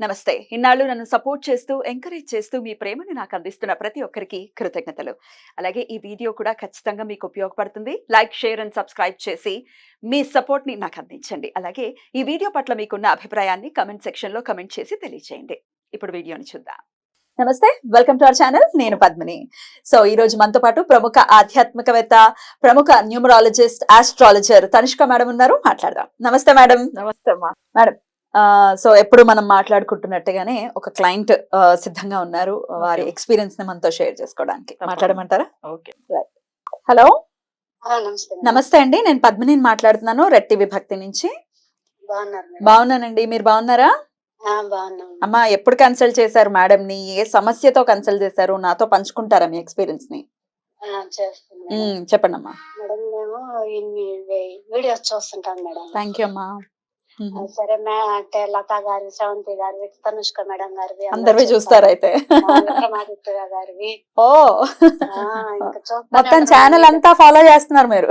నమస్తే. ఇన్నాళ్ళు నన్ను సపోర్ట్ చేస్తూ ఎంకరేజ్ చేస్తూ మీ ప్రేమను నాకు అందిస్తున్న ప్రతి ఒక్కరికి కృతజ్ఞతలు. అలాగే ఈ వీడియో కూడా ఖచ్చితంగా మీకు ఉపయోగపడుతుంది. లైక్ షేర్ అండ్ సబ్స్క్రైబ్ చేసి మీ సపోర్ట్ని నాకు అందించండి. అలాగే ఈ వీడియో పట్ల మీకున్న అభిప్రాయాన్ని కమెంట్ సెక్షన్లో కమెంట్ చేసి తెలియజేయండి ఇప్పుడు వీడియోని చూద్దాం. నమస్తే. Welcome to our channel. నేను పద్మిని. సో ఈ రోజు మనతో పాటు ప్రముఖ ఆధ్యాత్మికవేత్త ప్రముఖ న్యూమరాలజిస్ట్ ఆస్ట్రాలజర్ తనిష్క మేడం ఉన్నారు. మాట్లాడదాం. నమస్తే మేడం. నమస్తే ఆ, సో ఎప్పుడు మనం మాట్లాడుకుంటున్నట్టుగానే ఒక క్లయింట్ సిద్ధంగా ఉన్నారు. వారి. ఎక్స్పీరియన్స్ని మనతో షేర్ చేసుకోవడానికి. మాట్లాడమంటారా? ఓకే. హలో నమస్తే అండి. నేను పద్మిని మాట్లాడుతున్నాను రెట్టి విభక్తి నుంచి. బాగున్నారు మేడం? బాగున్నానండి. మీరు బాగున్నారా? అమ్మా ఎప్పుడు కన్సల్ట్ చేశారు మేడం ని? ఏ సమస్యతో కన్సల్ట్ చేశారు? నాతో పంచుకుంటారా మీ ఎక్స్పీరియన్స్ని? చెప్పండి అమ్మా వీడియోస్ చూస్తుంటాం మేడం. థ్యాంక్ యూ అమ్మా. సరే మే అంటే లతా గారి శ్రవంతి గారివి తనుష్క మేడం గారివి అందరూ అందరివి చూస్తాం. చూస్తారు అయితే గారివి. ఓ. మొత్తం ఛానల్. అంతా ఫాలో చేస్తున్నారు మీరు.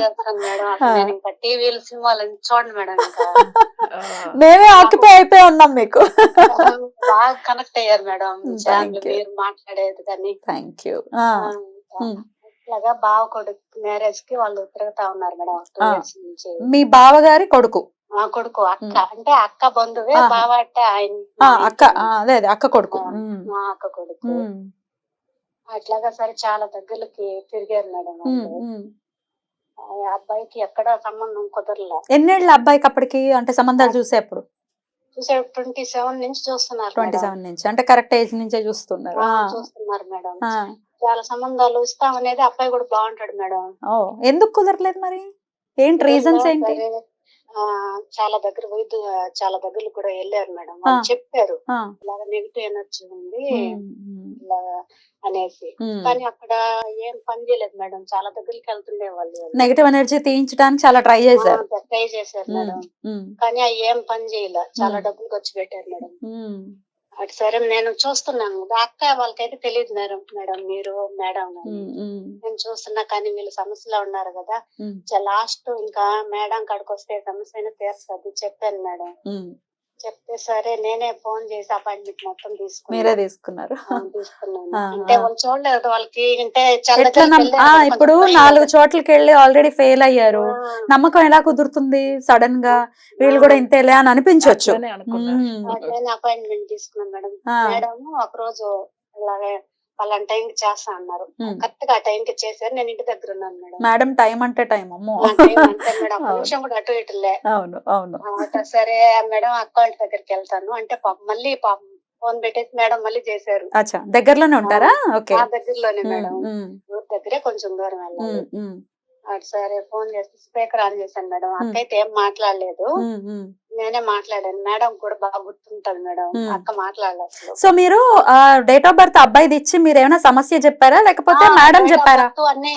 చేస్తాను మేడం. నేను ఇంకా టీవీలు సినిమాలు చూడండి మేడం మేమే ఆక్యుపై అయిపోయి ఉన్నాం మీకు. బాగా కనెక్ట్ అయ్యారు మేడం. మీరు మాట్లాడేది కానీ. Thank you. ఇట్లాగా బావ కొడుకు మ్యారేజ్కి వాళ్ళు తిరుగుతా ఉన్నారు మేడం. టూ. ఇయర్స్ నుంచి. మీ బావగారి కొడుకు. మా కొడుకు అక్క. అంటే అక్క బంధువే. బావ అంటే ఆయన అక్క అదే అదే అక్క కొడుకు. మా అక్క కొడుకు. అట్లాగా సరే చాలా దగ్గరకి తిరిగారు మేడం అబ్బాయికి ఎక్కడ సంబంధం కుదరలా. ఎన్నేళ్ళ అబ్బాయికి అప్పటికి? అంటే సంబంధాలు చూసేప్పుడు? చూసే ట్వంటీ సెవెన్ నుంచి చూస్తున్నారు ట్వంటీ. సెవెన్ నుంచి. అంటే కరెక్ట్ ఏజ్ నుంచే చూస్తున్నారు. చూస్తున్నారు మేడం. చాలా సంబంధాలు ఇస్తామనేది అబ్బాయి కూడా బాగుంటాడు మేడం. ఎందుకు కుదరలేదు మరి? ఏంటి రీజన్స్ ఏంటి? చాలా దగ్గర వైద్యు చాలా దగ్గర కూడా వెళ్ళారు మేడం. వాళ్ళు. చెప్పారు. ఇలాగ నెగిటివ్ ఎనర్జీ ఉంది ఇలా అనేసి. కానీ అక్కడ ఏం పని చేయలేదు మేడం. చాలా దగ్గరికి వెళ్తుండే వాళ్ళు. నెగటివ్ ఎనర్జీ తీయించడానికి చాలా ట్రై చేశారు. ట్రై చేశారు మేడం. కానీ అవి ఏం పని చేయలే. చాలా. డబ్బులు ఖర్చు పెట్టారు మేడం. అటు సరే నేను చూస్తున్నాను. అక్క వాళ్ళకైతే తెలియదు మేడం మేడం మీరు మేడం నేను చూస్తున్నా కానీ వీళ్ళు సమస్యలో ఉన్నారు కదా. లాస్ట్ ఇంకా మేడం కాడికి వస్తే సమస్య అయినా తీరుస్తుంది చెప్పాను మేడం. చెప్తే సరే నేనే ఫోన్ చేసి అపాయింట్మెంట్ మొత్తం మీరే తీసుకున్నాను తీసుకున్నారు తీసుకున్నాను. అంటే. వాళ్ళు చూడలేదు వాళ్ళకి. అంటే ఇప్పుడు నాలుగు. చోట్లకి వెళ్ళి ఆల్రెడీ ఫెయిల్ అయ్యారు. నమ్మకం ఎలా కుదురుతుంది సడన్గా వీళ్ళు కూడా ఇంతేలే అని అనిపించవచ్చు అపాయింట్మెంట్ తీసుకున్నాం మేడం. మేడం ఒక రోజు ఇలాగే పలానా టైం కి చేస్తా అన్నారు. కరెక్ట్గా ఆ టైం కి చేశారు. నేను ఇంటి దగ్గర ఉన్నాను మేడం. మేడం టైం అంటే టైం అమ్మో. మేడం. నిమిషం కూడా అటు ఇటులే. అవును అవును. సరే మేడం అకౌంట్ దగ్గరికి వెళ్తాను. అంటే పాపం మళ్ళీ ఫోన్ పెట్టేసి మేడం మళ్ళీ చేశారు. దగ్గరలోనే ఉంటారా? ఓకే. దగ్గరలోనే మేడం. ఊరి దగ్గరే కొంచెం దూరం వెళ్ళాలి. సరే ఫోన్ చేసి స్పీకర్ ఆన్ చేశాను మేడం. ఉమ్. అక్క అయితే ఏం మాట్లాడలేదు. నేనే మాట్లాడాను. మేడం కూడా బాగా గుర్తుంటది మేడం. అక్క మాట్లాడలేదు సో మీరు డేట్ ఆఫ్ బర్త్ అబ్బాయిది ఇచ్చి మీరు ఏమైనా సమస్య చెప్పారా? లేకపోతే మేడం చెప్పారా? అన్ని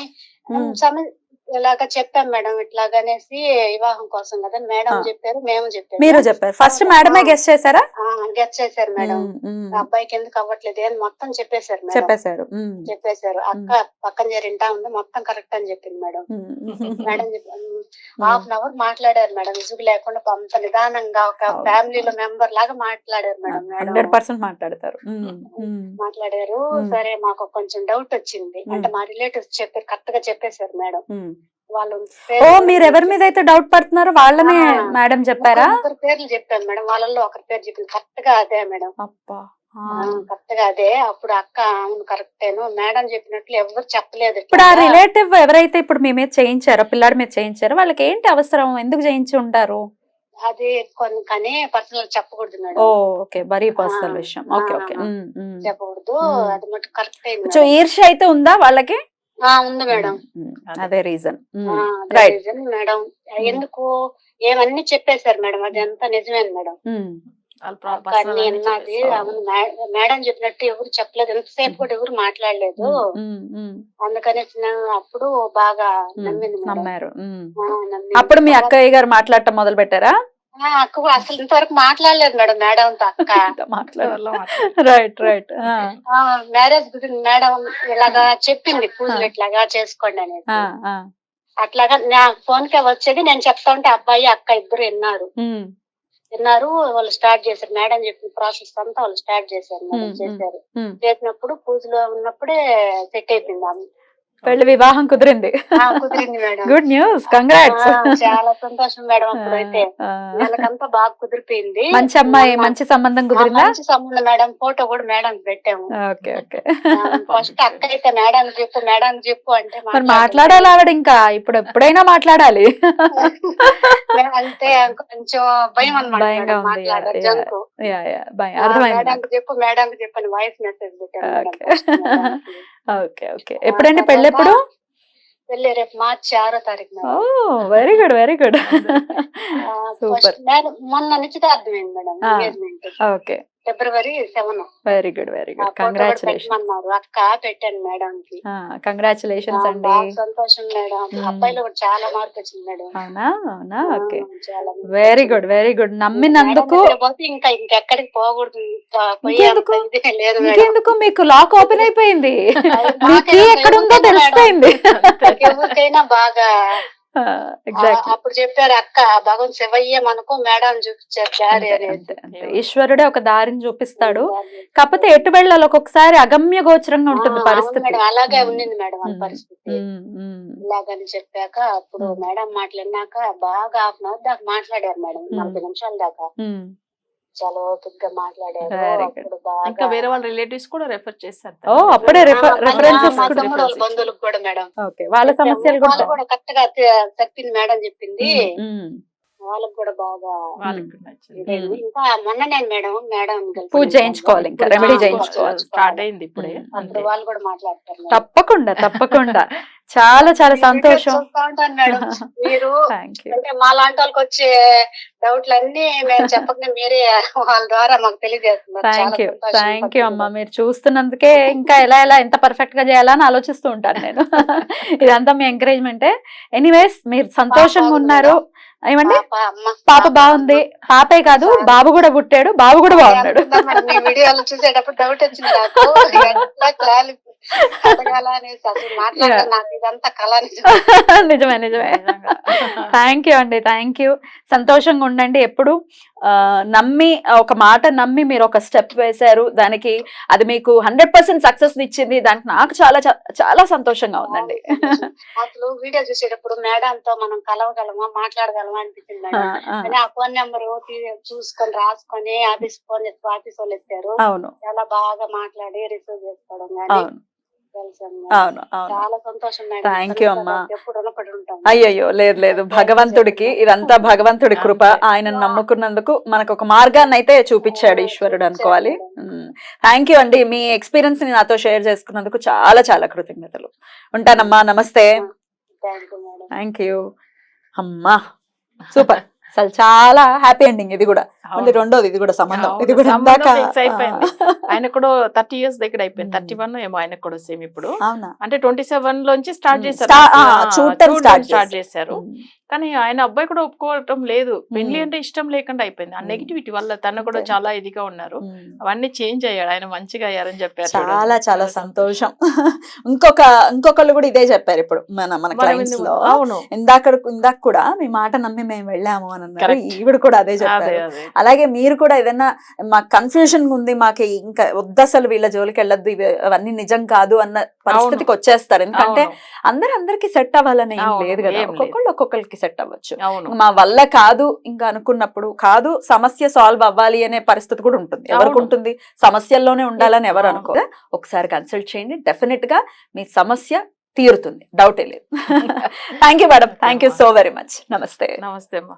ఇలాగ చెప్పాం మేడం ఇట్లాగనేసి వివాహం కోసం కదా మేడం. చెప్పారు మేము చెప్పాము. మీరు చెప్పారు. ఫస్ట్ మేడమే గెస్ట్ చేశారా? గెట్ చేశారు మేడం. అబ్బాయికి ఎందుకు అవ్వట్లేదు? అని మొత్తం చెప్పేశారు చెప్పేశారు. చెప్పేశారు. అక్క పక్కన జరింటా ఉంది మొత్తం కరెక్ట్ అని చెప్పింది madam. Madam half an hour మాట్లాడారు మేడం. విసుగు లేకుండా అంత నిదానంగా ఒక. ఫ్యామిలీలో మెంబర్ లాగా మాట్లాడారు మేడం హండ్రెడ్ పర్సెంట్ మాట్లాడతారు. మాట్లాడారు. సరే మాకు కొంచెం డౌట్ వచ్చింది. అంటే మా రిలేటివ్స్ చెప్పారు కరెక్ట్గా చెప్పేశారు మేడం. వాళ్ళు ఓ మీరు ఎవరి మీద అయితే డౌట్ పడుతున్నారో వాళ్ళనే మేడం చెప్పారా? ముగ్గురు పేర్లు చెప్పాను మేడం. వాళ్ళల్లో ఒకరి పేరు చెప్పింది. కరెక్ట్గా అదే మేడం. అబ్బా. కరెక్ట్గా అదే. అప్పుడు అక్క అవును కరెక్టేను. మేడం చెప్పినట్లు ఎవరు చెప్పలేదు ఇప్పుడు ఆ. రిలేటివ్ ఎవరైతే ఇప్పుడు మీ మీద చేయించారో పిల్లాడి మీద చేయించారో వాళ్ళకి ఏంటి అవసరం? ఎందుకు చేయించి ఉంటారు? అది కొన్ని కానీ పర్సనల్ చెప్పకూడదు మేడం. ఓకే. వెరీ పర్సనల్ విషయం. Okay okay. చెప్పకూడదు. అది మటు కరెక్ట్ కొంచెం మేడం. ఈర్ష్య అయితే ఉందా వాళ్ళకి? ఉంది మేడం. అదే. Reason reason. మేడం. ఎందుకు? ఏమన్నీ చెప్పేశారు మేడం. అది అంతా నిజమేను మేడం? వాళ్ళ ప్ర- అక్క personal అన్ని అన్ని ఉన్నది చెప్పేసి. అవును. మే- మేడం చెప్పినట్టు ఎవరు చెప్పలేదు. ఎంతసేపు కూడా ఎవరు మాట్లాడలేదు. అందుకని నేను అప్పుడు బాగా నమ్మింది నమ్మారు. అప్పుడు మీ అక్కయ్య గారు మాట్లాడటం మొదలు పెట్టారా అక్క అసలు ఇంతవరకు మాట్లాడలేదు మేడం మేడం తో అక్క. రైట్ రైట్ మ్యారేజ్ గురించి మేడం ఇలాగా చెప్పింది పూజలు ఇట్లాగా చేసుకోండి అనేది. అట్లాగా నా ఫోన్ కే వచ్చేది నేను చెప్తా ఉంటే అబ్బాయి అక్క ఇద్దరు విన్నారు. విన్నారు వాళ్ళు స్టార్ట్ చేశారు. మేడం చెప్పిన ప్రాసెస్ అంతా వాళ్ళు స్టార్ట్ చేశారు. చేశారు. చేసినప్పుడు పూజలో ఉన్నప్పుడే సెట్ అయిపోయింది ఆమె. పెళ్ళి వివాహం కుదిరింది. కుదిరింది మేడం. గుడ్ న్యూస్ కంగ్రాట్స్ చాలా సంతోషం మేడం అప్పుడైతే. వాళ్ళకంతా బాగా కుదిరిపోయింది. మంచి అమ్మాయి మంచి సంబంధం కుదిరిందా? మంచి సంబంధం మేడం ఫోటో కూడా మేడం పెట్టాము. Okay okay. ఫస్ట్ అక్క అయితే మేడం చెప్పు మేడం చెప్పు అంటే మరి మాట్లాడాలి ఆవిడ ఇంకా. ఇప్పుడు ఎప్పుడైనా మాట్లాడాలి. అంతే కొంచెం భయం అనమాట భయం. అర్థమైంది. చెప్పు మేడం చెప్పని వాయిస్ మెసేజ్ పెట్టాను ఓకే. ఓకే. ఎప్పుడండి పెళ్ళి ఎప్పుడు వెళ్ళి రేపు మార్చి ఆరో తారీఖు ఓ very good very good. Super. మొన్న నిశ్చితార్థమైంది madam okay. February seven. Very good very good. Congratulation పెట్టమన్నారు. అక్క పెట్టాను మేడం కి కంగ్రాచులేషన్స్ అండి. సంతోషం మేడం. అబ్బాయిలో చాలా మార్పు వచ్చింది మేడం. అవునా? అవునా? Okay. Very. Good very good. నమ్మినందుకు ఇంకా ఇంకెక్కడికి పోకూడదు. ఇంకెందుకు? ఇంకెందుకు? మీకు లాక్ ఓపెన్ అయిపోయింది. మీ కీ ఎక్కడుందో ఎవరికైనా తెలిసిపోయింది. బాగా అప్పుడు చెప్పారు అక్క భగవంత్ శివయ్య మనకు మేడం చూపించారు దారి అనేది ఈశ్వరుడే ఒక దారిని చూపిస్తాడు. కాకపోతే ఎటు వెళ్ళాలి ఒక్కొక్కసారి అగమ్య గోచరంగా ఉంటుంది పరిస్థితి అలాగే. ఉండింది మేడం. పరిస్థితి ఇలాగని చెప్పాక అప్పుడు. మేడం మాట్లాడినాక బాగా హాఫ్ అన్ అవర్ దాకా మాట్లాడారు మేడం నలభై నిమిషాల దాకా. చాలా ఓపిక గా మాట్లాడారు ఇంకా వేరే వాళ్ళ రిలేటివ్స్ కూడా రెఫర్ చేస్తారు ఓ, అప్పుడే reference బంధువులకు కూడా మేడం. ఓకే వాళ్ళ సమస్యలు కూడా కరెక్ట్గా చెప్పింది మేడం చెప్పింది. వాళ్ళకు కూడా బాగా వాళ్ళకి నచ్చింది. ఇంకా మొన్న నేను మేడం మేడం పూజ చేయించుకోవాలి ఇంకా రెమెడీ చేయించుకోవాలి. స్టార్ట్ అయింది ఇప్పుడే వాళ్ళు కూడా మాట్లాడతారు. తప్పకుండా తప్పకుండా. చాలా చాలా సంతోషం. మేడం. మీరు థ్యాంక్ యూ అంటే మా లాంటి వాళ్ళకి వచ్చే డౌట్లు అన్ని మేము చెప్పకుండా మీరే వాళ్ళ ద్వారా మాకు తెలియజేస్తున్నారు. థ్యాంక్ యూ థ్యాంక్ యూ అమ్మా. మీరు చూస్తున్నందుకే ఇంకా ఎలా ఎలా ఎంత పర్ఫెక్ట్గా చేయాలని ఆలోచిస్తూ ఉంటాను నేను. ఇదంతా మీ ఎంకరేజ్మెంటే ఎనీవేస్ మీరు సంతోషంగా ఉన్నారు. ఏమండి? పాప, బాగుంది. పాపే కాదు బాబు కూడా పుట్టాడు బాబు కూడా బాగున్నాడు. వీడియోలు చూసేటప్పుడు డౌట్ వచ్చింది నిజమే నిజమే. థ్యాంక్ యూ అండి థ్యాంక్ యూ సంతోషంగా ఉండండి ఎప్పుడు. నమ్మి ఒక మాట నమ్మి మీరు ఒక స్టెప్ వేశారు. దానికి అది మీకు హండ్రెడ్ పర్సెంట్ సక్సెస్ ఇచ్చింది. దానికి నాకు చాలా చాలా సంతోషంగా ఉందండి. అసలు వీడియో చూసేటప్పుడు మేడం తో మనం కలవగలమా మాట్లాడగలమా అనిపించింది ఆ, కానీ ఫోన్ నెంబర్ చూసుకొని రాసుకొని ఆఫీస్ ఫోన్ చేసి ఆఫీస్ వాళ్ళు అవును. చాలా బాగా మాట్లాడి రిసీవ్ చేసుకోవడం కానీ అవును. అవును. Thank you, అమ్మా. అయ్యయ్యో లేదు లేదు. భగవంతుడికి ఇదంతా భగవంతుడి కృప. ఆయన నమ్ముకున్నందుకు మనకు ఒక మార్గాన్ని అయితే చూపించాడు ఈశ్వరుడు అనుకోవాలి థ్యాంక్ యూ అండి. మీ ఎక్స్పీరియన్స్ని నాతో షేర్ చేసుకున్నందుకు చాలా చాలా కృతజ్ఞతలు. ఉంటానమ్మా. నమస్తే. థ్యాంక్ యూ థ్యాంక్ యూ అమ్మా. సూపర్ అసలు చాలా హ్యాపీ ఎండింగ్ ఇది కూడా మళ్ళీ. రెండోది ఇది కూడా సంబంధం ఇది కూడా అయిపోయింది. ఆయన కూడా థర్టీ ఇయర్స్ దగ్గర అయిపోయింది. థర్టీ వన్ ఏమో ఆయనకు కూడా సేమ్ ఇప్పుడు అంటే ట్వంటీ సెవెన్ లోంచి స్టార్ట్ మ్మ్. చేశారు చూడటం స్టార్ట్ చేశారు. కానీ ఆయన అబ్బాయి కూడా ఒప్పుకోవటం లేదు. పెళ్ళి. అంటే ఇష్టం లేకుండా అయిపోయింది. ఆ. నెగిటివిటీ వల్ల తను కూడా. చాలా ఇదిగా ఉన్నారు. అవన్నీ చేంజ్ అయ్యాడు. ఆయన మంచిగా అయ్యారని చెప్పారు చాలా. చాలా సంతోషం. ఇంకొక ఇంకొకళ్ళు కూడా ఇదే చెప్పారు ఇప్పుడు మన మన క్లయింట్స్లో. అవును. ఇందాక ఇందాక కూడా మీ మాట నమ్మి మేము వెళ్ళాము అని అన్నారు. ఈవిడ కూడా అదే చెప్పారు. అలాగే మీరు కూడా ఏదైనా మాకు కన్ఫ్యూజన్ ఉంది మాకు ఇంకా వద్దు అసలు వీళ్ళ జోలికి వెళ్ళొద్దు అవన్నీ నిజం కాదు అన్న పరిస్థితికి వచ్చేస్తారు. ఎందుకంటే అందరు అందరికి సెట్ అవ్వాలని లేదు కదా. ఒక్కొక్కళ్ళు ఒక్కొక్కరికి సెట్ అవ్వచ్చు. మా వల్ల కాదు ఇంకా అనుకున్నప్పుడు కాదు సమస్య సాల్వ్ అవ్వాలి అనే పరిస్థితి కూడా ఉంటుంది. ఎవరికి. ఉంటుంది? సమస్యల్లోనే ఉండాలని ఎవరు. అనుకో ఒకసారి కన్సల్ట్ చేయండి. డెఫినెట్గా మీ సమస్య తీరుతుంది. డౌటే లేదు. Thank you madam thank you so very much నమస్తే. నమస్తే అమ్మా.